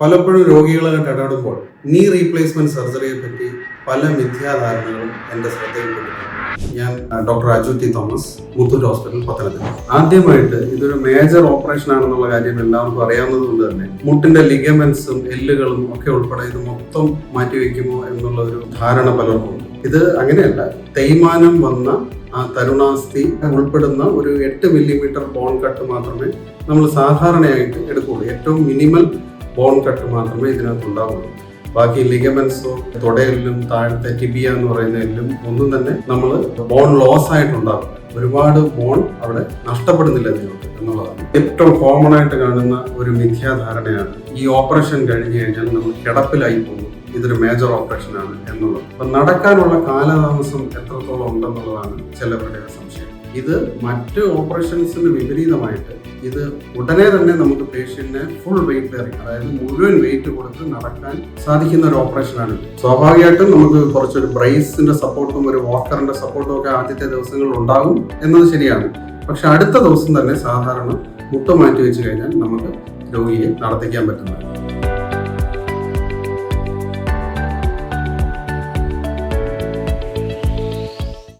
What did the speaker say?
പലപ്പോഴും രോഗികളായിട്ട് ഇടപെടുമ്പോൾ നീ റീപ്ലേസ്മെന്റ് സർജറിയെ പറ്റി പല മിഥ്യാധാരണകളും എന്റെ ശ്രദ്ധയിൽപ്പെട്ടിട്ടുണ്ട്. ഞാൻ doctor Aju T Thomas Muthoot hospital Pathanamthitta. ആദ്യമായിട്ട് ഇതൊരു മേജർ ഓപ്പറേഷൻ ആണെന്നുള്ള കാര്യം എല്ലാവർക്കും അറിയാവുന്നത് കൊണ്ട് തന്നെ മുട്ടിന്റെ ലിഗമെന്റ്സും എല്ലുകളും ഒക്കെ ഉൾപ്പെടെ ഇത് മൊത്തം മാറ്റിവെക്കുമോ എന്നുള്ള ഒരു ധാരണ പലർക്കും ഇത് അങ്ങനെയല്ല തേയ്മാനം വന്ന ആ തരുണാസ്ഥി ഉൾപ്പെടുന്ന ഒരു എട്ട് മില്ലിമീറ്റർ ബോൺ കട്ട് മാത്രമേ നമ്മൾ സാധാരണയായിട്ട് എടുക്കുകയുള്ളൂ. ഏറ്റവും മിനിമൽ ബോൺ കട്ട് മാത്രമേ ഇതിനകത്ത് ഉണ്ടാവുള്ളൂ ബാക്കി ലിഗമെൻസോ തൊടയിലും താഴത്തെ ടിബിയ എന്ന് പറയുന്ന എല്ലും ഒന്നും തന്നെ നമ്മൾ ബോൺ ലോസ് ആയിട്ടുണ്ടാവും ഒരുപാട് ബോൺ അവിടെ നഷ്ടപ്പെടുന്നില്ല നിങ്ങൾക്ക് എന്നുള്ളതാണ്. ഏറ്റവും കോമൺ ആയിട്ട് കാണുന്ന ഒരു മിഥ്യാധാരണയാണ് ഈ ഓപ്പറേഷൻ കഴിഞ്ഞു കഴിഞ്ഞാൽ നമ്മൾ കിടപ്പിലായി പോകും. ഇതൊരു മേജർ ഓപ്പറേഷൻ ആണ് എന്നുള്ളത്. അപ്പൊ നടക്കാനുള്ള കാലതാമസം എത്രത്തോളം ഉണ്ടെന്നുള്ളതാണ് ചിലവരുടെ സംശയം ഇത് മറ്റ് ഓപ്പറേഷൻസിന് വിപരീതമായിട്ട് ഇത് ഉടനെ തന്നെ നമുക്ക് പേഷ്യന്റിനെ ഫുൾ വെയിറ്റ് ബെയറിംഗ് അതായത് മുഴുവൻ വെയിറ്റ് കൊടുത്ത് നടക്കാൻ സാധിക്കുന്ന ഒരു ഓപ്പറേഷനാണ്. സ്വാഭാവികമായിട്ടും നമുക്ക് കുറച്ചൊരു ബ്രേസിന്റെ സപ്പോർട്ടും ഒരു വാക്കറിന്റെ സപ്പോർട്ടും ഒക്കെ ആദ്യത്തെ ദിവസങ്ങളിൽ ഉണ്ടാകും എന്നത് ശരിയാണ് പക്ഷെ അടുത്ത ദിവസം തന്നെ സാധാരണ മുട്ട മാറ്റി വെച്ച് കഴിഞ്ഞാൽ നമുക്ക് രോഗിയെ നടത്തിക്കാൻ പറ്റുന്നതാണ്